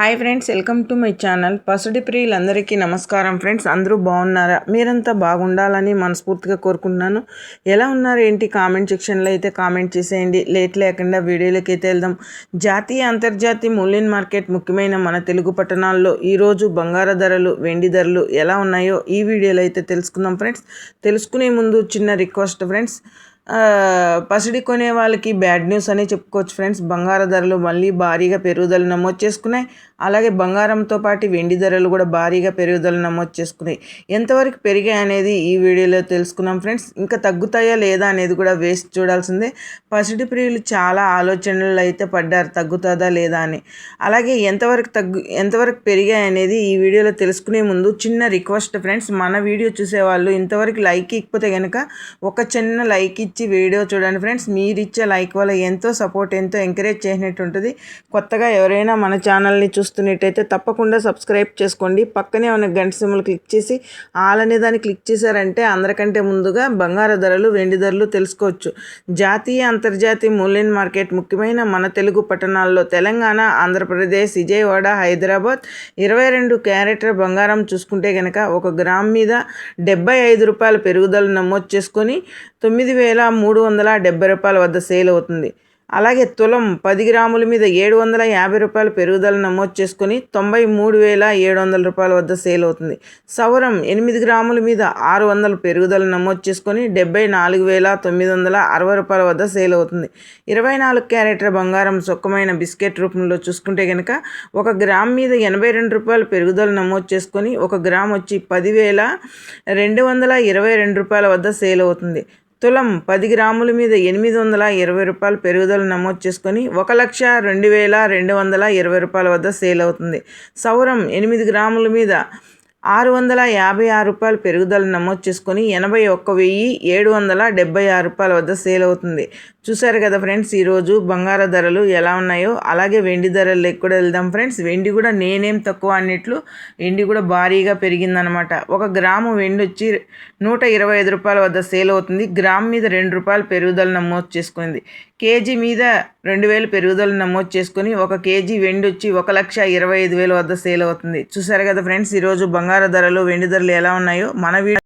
Hi friends welcome to my channel పసుడి ప్రియులందరికీ నమస్కారం friends అందరూ బాగున్నారా? మీరంతా బాగుండాలని మనస్ఫూర్తిగా కోరుకుంటున్నాను. ఎలా ఉన్నారు ఏంటి? కామెంట్ సెక్షన్లో అయితే కామెంట్ చేసేయండి. లేట్ లేకుండా వీడియోలోకి అయితే వెళ్దాం. జాతీయ అంతర్జాతీయ మూల్యం మార్కెట్ ముఖ్యమైన మన తెలుగు పట్టణాల్లో ఈరోజు బంగారు ధరలు వెండి ధరలు ఎలా ఉన్నాయో ఈ వీడియోలో అయితే తెలుసుకుందాం ఫ్రెండ్స్ తెలుసుకునే ముందు చిన్న రిక్వెస్ట్ ఫ్రెండ్స్ పసిడి కొనే వాళ్ళకి బ్యాడ్ న్యూస్ అని చెప్పుకోవచ్చు ఫ్రెండ్స్. బంగార ధరలు మళ్ళీ భారీగా పెరుగుదల నమోదు చేసుకున్నాయి. అలాగే బంగారంతో పాటు వెండి ధరలు కూడా భారీగా పెరుగుదల నమోదు చేసుకున్నాయి. ఎంతవరకు పెరిగాయి అనేది ఈ వీడియోలో తెలుసుకున్నాం ఫ్రెండ్స్. ఇంకా తగ్గుతాయా లేదా అనేది కూడా వేస్ట్ చూడాల్సిందే. పసిడి ప్రియులు చాలా ఆలోచనలు అయితే పడ్డారు. తగ్గుతుందా లేదా అని. అలాగే ఎంతవరకు తగ్గు ఎంతవరకు పెరిగాయి అనేది ఈ వీడియోలో తెలుసుకునే ముందు చిన్న రిక్వెస్ట్ ఫ్రెండ్స్. మన వీడియో చూసేవాళ్ళు ఇంతవరకు లైక్ ఇకపోతే కనుక ఒక చిన్న లైక్ ఇచ్చి వీడియో చూడండి ఫ్రెండ్స్. మీరు ఇచ్చే లైక్ వల్ల ఎంతో సపోర్ట్ ఎంతో ఎంకరేజ్ చేసినట్టు ఉంటుంది. కొత్తగా ఎవరైనా మన ఛానల్ని చూస్తున్నట్టయితే తప్పకుండా సబ్స్క్రైబ్ చేసుకోండి. పక్కనే ఉన్న గంట సిమ్లు క్లిక్ చేసి ఆల్ అనే దాన్ని క్లిక్ చేశారంటే అందరికంటే ముందుగా బంగారు ధరలు వెండి ధరలు తెలుసుకోవచ్చు. జాతీయ అంతర్జాతీయ మూల్యం మార్కెట్ ముఖ్యమైన మన తెలుగు పట్టణాల్లో తెలంగాణ ఆంధ్రప్రదేశ్ విజయవాడ హైదరాబాద్ ఇరవై రెండు క్యారెటర్ బంగారం చూసుకుంటే కనుక ఒక గ్రామ్ మీద డెబ్బై ఐదు రూపాయల పెరుగుదల నమోదు చేసుకొని తొమ్మిది వేల మూడు వందల డెబ్బై రూపాయల వద్ద సేల్ అవుతుంది. అలాగే తులం పది గ్రాముల మీద ఏడు వందల యాభై రూపాయల పెరుగుదల నమోదు చేసుకొని తొంభై మూడు వేల ఏడు వందల రూపాయల వద్ద సేల్ అవుతుంది. సవరం ఎనిమిది గ్రాముల మీద ఆరు వందల పెరుగుదల నమోదు చేసుకొని డెబ్బై నాలుగు వేల తొమ్మిది వందల అరవై రూపాయల వద్ద సేల్ అవుతుంది. ఇరవై నాలుగు క్యారెట్ల బంగారం సుఖమైన బిస్కెట్ రూపంలో చూసుకుంటే కనుక ఒక గ్రామ్ మీద ఎనభై రెండు రూపాయల పెరుగుదల నమోదు చేసుకొని ఒక గ్రామ్ వచ్చి పదివేల రెండు వందల ఇరవై రెండు రూపాయల వద్ద సేల్ అవుతుంది. తులం పది గ్రాముల మీద ఎనిమిది వందల ఇరవై రూపాయలు పెరుగుదల నమోదు చేసుకొని ఒక లక్ష రెండు వేల రెండు వందల ఇరవై రూపాయల వద్ద సేల్ అవుతుంది. సౌరం ఎనిమిది గ్రాముల మీద ఆరు వందల యాభై ఆరు రూపాయలు పెరుగుదల నమోదు చేసుకొని ఎనభై ఒక్క వెయ్యి ఏడు వందల డెబ్బై ఆరు రూపాయల వద్ద సేల్ అవుతుంది. చూసారు కదా ఫ్రెండ్స్ ఈరోజు బంగార ధరలు ఎలా ఉన్నాయో? అలాగే వెండి ధరలు కూడా వెళ్దాం ఫ్రెండ్స్. వెండి కూడా నేనేం తక్కువ అన్నట్లు వెండి కూడా భారీగా పెరిగిందనమాట ఒక గ్రాము వెండి వచ్చి నూట ఇరవై ఐదు రూపాయల వద్ద సేల్ అవుతుంది. గ్రామ్ మీద రెండు రూపాయలు పెరుగుదల నమోదు చేసుకుంది. కేజీ మీద రెండు వేలు పెరుగుదల నమోదు చేసుకొని ఒక కేజీ వెండి వచ్చి ఒక లక్ష ఇరవై ఐదు వేల వద్ద సేల్ అవుతుంది. చూసారు కదా ఫ్రెండ్స్ ఈరోజు బంగారు ధరలు వెండి ధరలు ఎలా ఉన్నాయో మన